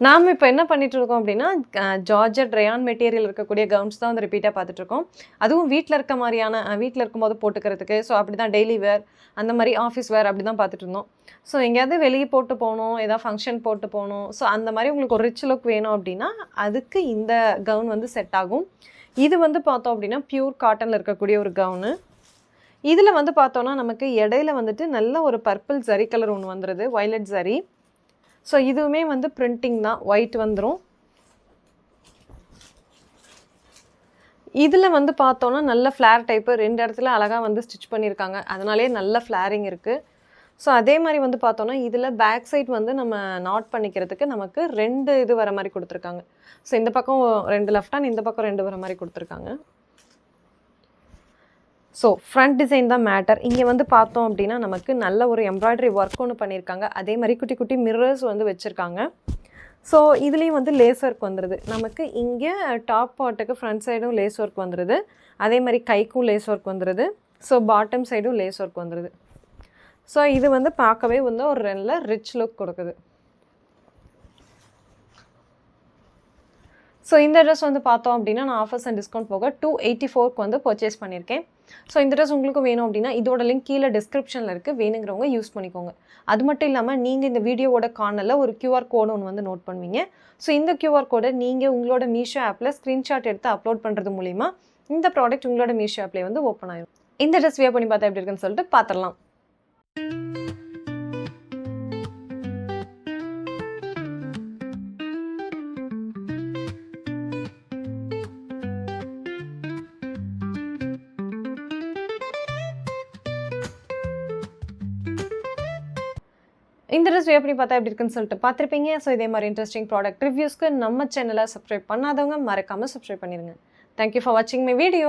நாம் இப்போ என்ன பண்ணிட்டு இருக்கோம் அப்படின்னா ஜார்ஜட் ரயான் மெட்டீரியல் இருக்கக்கூடிய கவுன்ஸ் தான் வந்து ரிப்பீட்டாக பார்த்துட்டு இருக்கோம் அதுவும் வீட்டில் இருக்க மாதிரியான வீட்டில் இருக்கும்போது போட்டுக்கிறதுக்கு ஸோ அப்படி தான் டெய்லி வேர் அந்த மாதிரி ஆஃபீஸ் வேர் அப்படி தான் பார்த்துட்டு இருந்தோம் ஸோ எங்கேயாவது வெளியே போட்டு போகணும் ஏதாவது ஃபங்க்ஷன் போட்டு போகணும் ஸோ அந்த மாதிரி உங்களுக்கு ஒரு ரிச் லுக் வேணும் அப்படின்னா அதுக்கு இந்த கவுன் வந்து செட் ஆகும். இது வந்து பார்த்தோம் அப்படின்னா பியூர் காட்டனில் இருக்கக்கூடிய ஒரு கவுனு இதில் வந்து பார்த்தோன்னா நமக்கு இடையில வந்துட்டு நல்ல ஒரு பர்பிள் ஜரி கலர் ஒன்று வந்துடுது வயலட் ஜரி ஸோ இதுவுமே வந்து பிரிண்டிங் தான். ஒயிட் வந்துடும் இதில் வந்து பார்த்தோன்னா நல்ல ஃப்ளேர் டைப்பு ரெண்டு இடத்துல அழகாக வந்து ஸ்டிச் பண்ணியிருக்காங்க. அதனாலே நல்ல ஃப்ளேரிங் இருக்குது ஸோ அதே மாதிரி வந்து பார்த்தோன்னா இதில் பேக் சைட் வந்து நம்ம நாட் பண்ணிக்கிறதுக்கு நமக்கு ரெண்டு இது வர மாதிரி கொடுத்துருக்காங்க. ஸோ இந்த பக்கம் ரெண்டு லெஃப்ட் ஹேண்ட் இந்த பக்கம் ரெண்டு வர மாதிரி கொடுத்துருக்காங்க. ஸோ ஃப்ரண்ட் டிசைன் தான் மேட்டர் இங்கே வந்து பார்த்தோம் அப்படின்னா நமக்கு நல்ல ஒரு எம்ப்ராய்டரி ஒர்க் ஒன்று பண்ணியிருக்காங்க. அதே மாதிரி குட்டி குட்டி மிரர்ஸ் வந்து வச்சுருக்காங்க. ஸோ இதுலேயும் வந்து லேஸ் ஒர்க் வந்துடுது நமக்கு இங்கே டாப் பாட்டுக்கு ஃப்ரண்ட் சைடும் லேஸ் ஒர்க் வந்துடுது அதே மாதிரி கைக்கும் லேஸ் ஒர்க் வந்துடுது ஸோ பாட்டம் சைடும் லேஸ் ஒர்க் வந்துடுது ஸோ இது வந்து பார்க்கவே வந்து ஒரு நல்ல ரிச் லுக் கொடுக்குது. ஸோ இந்த ட்ரெஸ் வந்து பார்த்தோம் அப்படின்னா நான் ஆஃபர்ஸ் அண்ட் டிஸ்கவுண்ட் போக டூ எயிட்டி ஃபோர்க்கு வந்து பர்ச்சேஸ் பண்ணியிருக்கேன். ஸோ இந்த ட்ரெஸ் உங்களுக்கு வேணும் அப்படின்னா இதோட லிங்க் கீழே டிஸ்கிரிப்ஷனில் இருக்குது வேணுங்கிறவங்க யூஸ் பண்ணிக்கோங்க. அது மட்டும் இல்லாமல் நீங்கள் இந்த வீடியோவோட கார்னரில் ஒரு கியூஆர் கோடு ஒன்று வந்து நோட் பண்ணுவீங்க. ஸோ இந்த கியூஆர் கோடை நீங்கள் உங்களோட மீஷோ ஆப்பில் ஸ்க்ரீன்ஷாட் எடுத்து அப்லோட் பண்ணுறது மூலிமா இந்த ப்ராடக்ட் உங்களோட மீஷோ ஆப்லேயே வந்து ஓப்பன் ஆயிடும் இந்த ட்ரெஸ் வியர் பண்ணி பார்த்தா எப்படி இருக்குன்னு சொல்லிட்டு பார்த்துடலாம். இந்த ட்ரெஸ் எப்படி பார்த்தா எப்படி இருக்குன்னு சொல்லிட்டு பார்த்துருப்பீங்க. ஸோ இதே மாதிரி இன்ட்ரெஸ்டிங் ப்ராடக்ட் ரிவ்யூஸ்க்கு நம்ம சேனலை சப்ஸ்கிரைப் பண்ணாதவங்க மறக்காமல் சப்ஸ்கிரைப் பண்ணிடுங்க தேங்க்யூ ஃபார் வாட்சிங் மை வீடியோ